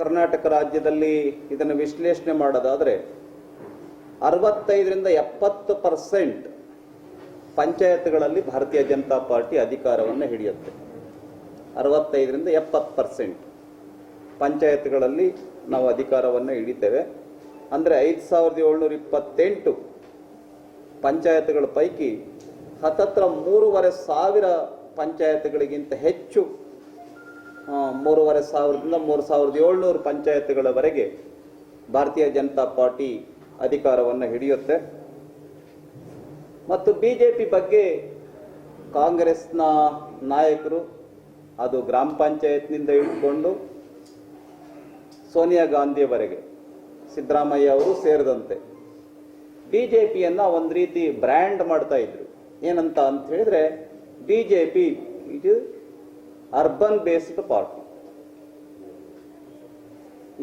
ಕರ್ನಾಟಕ ರಾಜ್ಯದಲ್ಲಿ ಇದನ್ನು ವಿಶ್ಲೇಷಣೆ ಮಾಡೋದಾದರೆ ಅರವತ್ತೈದರಿಂದ ಎಪ್ಪತ್ತು ಪರ್ಸೆಂಟ್ ಪಂಚಾಯತ್ಗಳಲ್ಲಿ ಭಾರತೀಯ ಜನತಾ ಪಾರ್ಟಿ ಅಧಿಕಾರವನ್ನು ಹಿಡಿಯುತ್ತೆ. ಅರವತ್ತೈದರಿಂದ ಎಪ್ಪತ್ತು ಪರ್ಸೆಂಟ್ ಪಂಚಾಯತ್ಗಳಲ್ಲಿ ನಾವು ಅಧಿಕಾರವನ್ನು ಹಿಡಿತೇವೆ. ಅಂದರೆ ಐದು ಸಾವಿರದ ಏಳ್ನೂರ ಇಪ್ಪತ್ತೆಂಟು ಪಂಚಾಯತ್ಗಳ ಪೈಕಿ ಹತ್ತತ್ರ ಮೂರುವರೆ ಸಾವಿರ ಪಂಚಾಯತ್ಗಳಿಗಿಂತ ಹೆಚ್ಚು ಮೂರುವರೆ ಸಾವಿರದಿಂದ ಮೂರು ಸಾವಿರದ ಏಳ್ನೂರು ಪಂಚಾಯತ್ಗಳವರೆಗೆ ಭಾರತೀಯ ಜನತಾ ಪಾರ್ಟಿ ಅಧಿಕಾರವನ್ನು ಹಿಡಿಯುತ್ತೆ. ಮತ್ತು ಬಿ ಜೆ ಪಿ ಬಗ್ಗೆ ಕಾಂಗ್ರೆಸ್ನ ನಾಯಕರು, ಅದು ಗ್ರಾಮ ಪಂಚಾಯತ್ನಿಂದ ಇಟ್ಕೊಂಡು ಸೋನಿಯಾ ಗಾಂಧಿಯವರೆಗೆ ಸಿದ್ದರಾಮಯ್ಯ ಅವರು ಸೇರಿದಂತೆ ಬಿ ಜೆ ಪಿಯನ್ನು ಒಂದು ರೀತಿ ಬ್ರ್ಯಾಂಡ್ ಮಾಡ್ತಾ ಇದ್ರು. ಏನಂತ ಅಂತ ಹೇಳಿದ್ರೆ ಬಿ ಜೆ ಪಿ ಇದು ಅರ್ಬನ್ ಬೇಸ್ಡ್ ಪಾರ್ಟಿ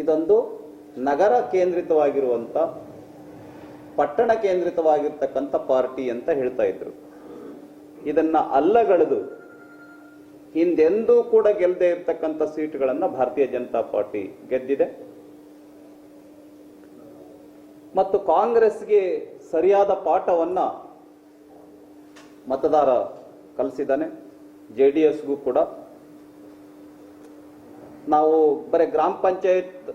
ಇದೊಂದು ನಗರ ಕೇಂದ್ರಿತವಾಗಿರುವಂತ, ಪಟ್ಟಣ ಕೇಂದ್ರಿತವಾಗಿರ್ತಕ್ಕಂಥ ಪಾರ್ಟಿ ಅಂತ ಹೇಳ್ತಾ ಇದ್ರು. ಇದನ್ನ ಅಲ್ಲಗಳೆದು ಹಿಂದೆಂದೂ ಕೂಡ ಗೆಲ್ಲದೆ ಇರತಕ್ಕಂಥ ಸೀಟ್ಗಳನ್ನ ಭಾರತೀಯ ಜನತಾ ಪಾರ್ಟಿ ಗೆದ್ದಿದೆ. ಮತ್ತು ಕಾಂಗ್ರೆಸ್ಗೆ ಸರಿಯಾದ ಪಾಠವನ್ನ ಮತದಾರ ಕಲಿಸಿದ್ದಾನೆ. ಜೆ ಡಿ ಎಸ್ಗೂ ಕೂಡ ನಾವು ಬರೀ ಗ್ರಾಮ ಪಂಚಾಯತ್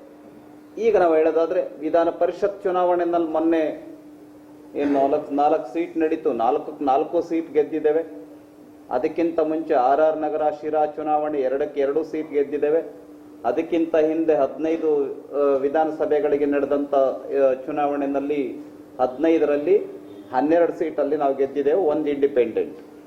ಈಗ ನಾವು ಹೇಳೋದಾದ್ರೆ ವಿಧಾನ ಪರಿಷತ್ ಚುನಾವಣೆನಲ್ಲಿ ಮೊನ್ನೆ ಏನು ನಾಲ್ಕು ನಾಲ್ಕು ಸೀಟ್ ನಡೀತು. ನಾಲ್ಕು ನಾಲ್ಕು ಸೀಟ್ ಗೆದ್ದಿದ್ದೇವೆ. ಅದಕ್ಕಿಂತ ಮುಂಚೆ ಆರ್ ಆರ್ ನಗರ ಶಿರಾ ಚುನಾವಣೆ ಎರಡಕ್ಕೆ ಎರಡು ಸೀಟ್ ಗೆದ್ದಿದ್ದೇವೆ. ಅದಕ್ಕಿಂತ ಹಿಂದೆ ಹದಿನೈದು ವಿಧಾನಸಭೆಗಳಿಗೆ ನಡೆದಂಥ ಚುನಾವಣೆಯಲ್ಲಿ ಹದಿನೈದರಲ್ಲಿ ಹನ್ನೆರಡು ಸೀಟಲ್ಲಿ ನಾವು ಗೆದ್ದಿದ್ದೇವೆ. ಒಂದು ಇಂಡಿಪೆಂಡೆಂಟ್